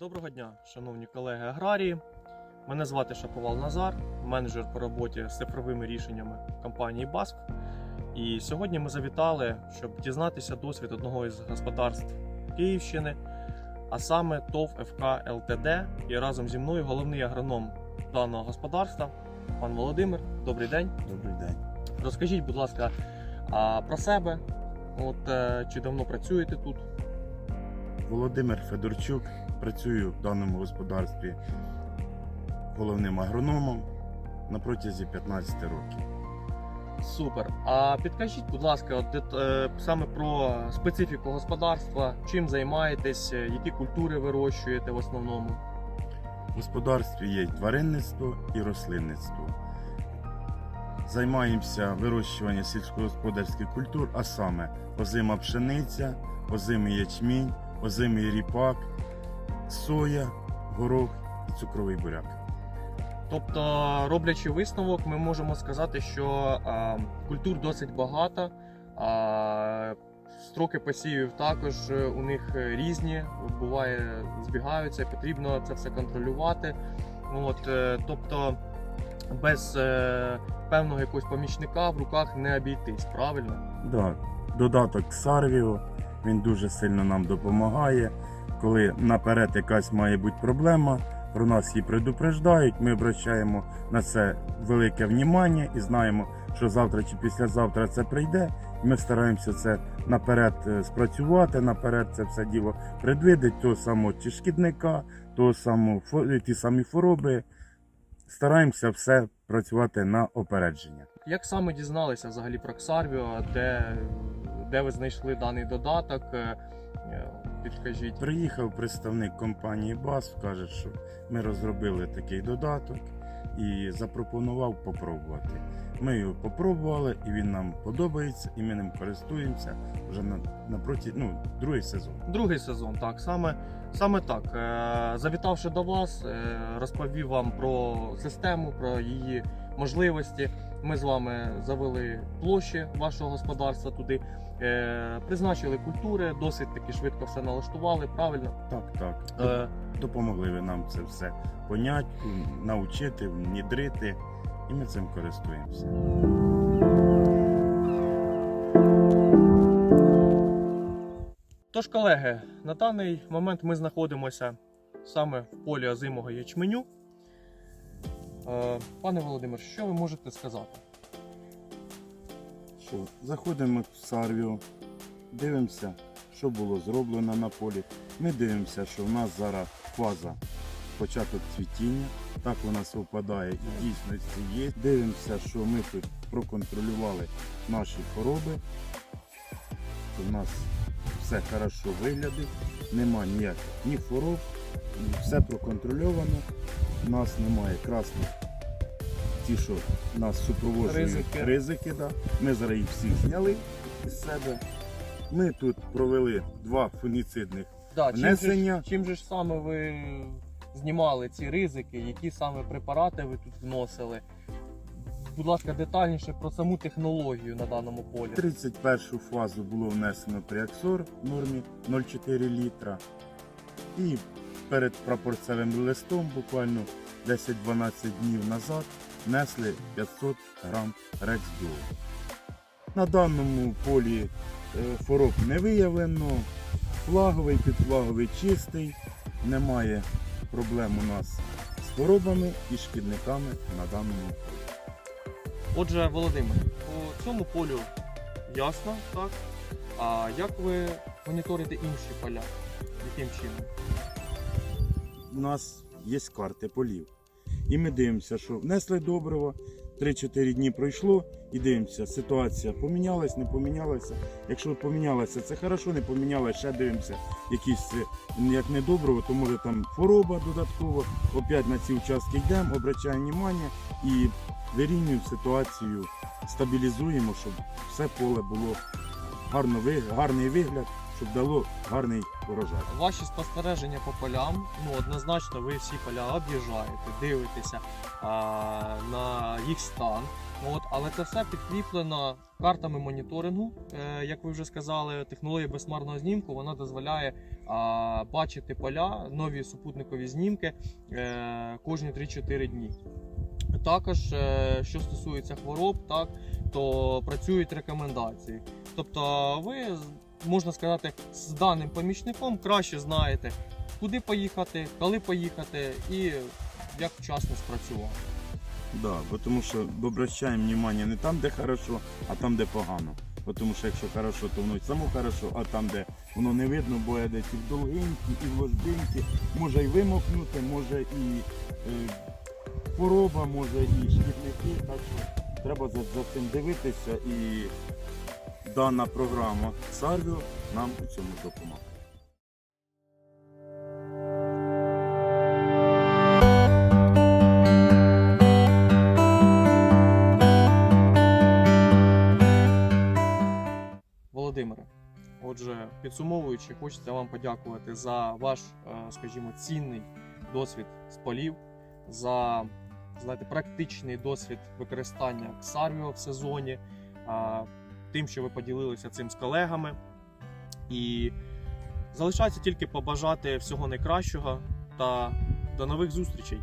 Доброго дня, шановні колеги аграрії. Мене звати Шаповал Назар, менеджер по роботі з цифровими рішеннями компанії BASF. І сьогодні ми завітали, щоб дізнатися досвід одного із господарств Київщини, а саме ТОВ ФК ЛТД. І разом зі мною головний агроном даного господарства, пан Володимир. Добрий день. Добрий день. Розкажіть, будь ласка, про себе. От е, чи давно працюєте тут? Володимир Федорчук. Працюю в даному господарстві головним агрономом на протязі 15 років. Супер. А підкажіть, будь ласка, от, е, саме про специфіку господарства, чим займаєтесь, е, які культури вирощуєте в основному? В господарстві є тваринництво і рослинництво. Займаємося вирощуванням сільськогосподарських культур, а саме озима пшениця, озимий ячмінь, озимий ріпак, соя, горох і цукровий буряк. Тобто, роблячи висновок, ми можемо сказати, що а, культур досить багато, а, строки посівів також е, у них е, різні, буває, збігаються, потрібно це все контролювати. От, е, тобто, без е, певного якогось помічника в руках не обійтись, правильно? Да, додаток Сарвіо, він дуже сильно нам допомагає. Коли наперед якась має бути проблема, про нас її предупреждають, ми обращаємо на це велике внімання і знаємо, що завтра чи післязавтра це прийде. І ми стараємося це наперед е, спрацювати, наперед це все діло предвидить, того самого чи шкідника, того самого фо- ті самі хвороби. Стараємося все працювати на опередження. Як саме дізналися взагалі про Xarvio, де, де ви знайшли даний додаток? Підкажіть. Приїхав представник компанії БАС, каже, що ми розробили такий додаток і запропонував попробувати. Ми його попробували, і він нам подобається, і ми ним користуємося вже на, напроти, ну, другий сезон. Другий сезон, так, саме, саме так. Е, Завітавши до вас, е, розповів вам про систему, про її можливості. Ми з вами завели площі вашого господарства туди, е, призначили культури, досить таки швидко все налаштували, правильно? Так, так. Е, Допомогли ви нам це все поняти, навчити, внідрити, і ми цим користуємося. Тож, колеги, на даний момент ми знаходимося саме в полі озимого ячменю. Е, Пане Володимир, що ви можете сказати? Що, заходимо в Сарвіо, дивимося, що було зроблено на полі. Ми дивимося, що в нас зараз фаза початок цвітіння. Так у нас випадає і дійсності є. Дивимося, що ми тут проконтролювали наші хвороби. В нас все хорошо виглядить, нема ніяких ні хвороб, все проконтрольовано. У нас немає красних ті, що нас супроводжують Ризики. ризики да. Ми зараз їх всіх зняли із себе. Ми тут провели два фуніцидних Да, чим, же, Внесення. чим же ж саме ви знімали ці ризики, які саме препарати ви тут вносили? Будь ласка, детальніше про саму технологію на даному полі. 31 фазу було внесено приаксор в нормі 0,4 літра. І перед прапорцевим листом, буквально 10-12 днів назад, внесли 500 грам рексдіолу. На даному полі е, хвороб не виявлено, флаговий, підфлаговий чистий, немає проблем у нас з хворобами і шкідниками на даному полі. Отже, Володимир, по цьому полю ясно, так? А як ви моніторите інші поля? Яким чином? У нас є карти полів. І ми дивимося, що внесли добриво, 3-4 дні пройшло, і дивимося, ситуація помінялась, не помінялася. Якщо помінялася, це хорошо, не помінялася, ще дивимося, якісь е, як не добриво, то може там хвороба додатково. Опять на ці участки йдемо, обращаємо увагу і вирівнюємо ситуацію, стабілізуємо, щоб все поле було гарно, гарний вигляд, щоб дало гарний урожай. Ваші спостереження по полям, ну однозначно, ви всі поля об'їжджаєте, дивитеся а, на їх стан. От, але це все підкріплено картами моніторингу. Е, як ви вже сказали, технологія безмарного знімку вона дозволяє а, бачити поля, нові супутникові знімки е, кожні 3-4 дні. Також, е, що стосується хвороб, так, то працюють рекомендації. Тобто ви, можна сказати, з даним помічником краще знаєте, куди поїхати, коли поїхати і як вчасно спрацювати. Да, тому що обращаємо внимание не там, де хорошо, а там, де погано. Тому що якщо хорошо, то воно й само хорошо, а там, де воно не видно, бо я десь і в довгинці, і в ложбинці, може і вимокнути, може і е, хвороба, може і шкідники. Так що треба за, за цим дивитися і дана програма Сарвіо нам у цьому допомагає. Володимире, отже, підсумовуючи, хочеться вам подякувати за ваш, е, скажімо, цінний досвід з полів, за знаєте, практичний досвід використання Ксарвіо в сезоні, тим, що ви поділилися цим з колегами. І залишається тільки побажати всього найкращого та до нових зустрічей.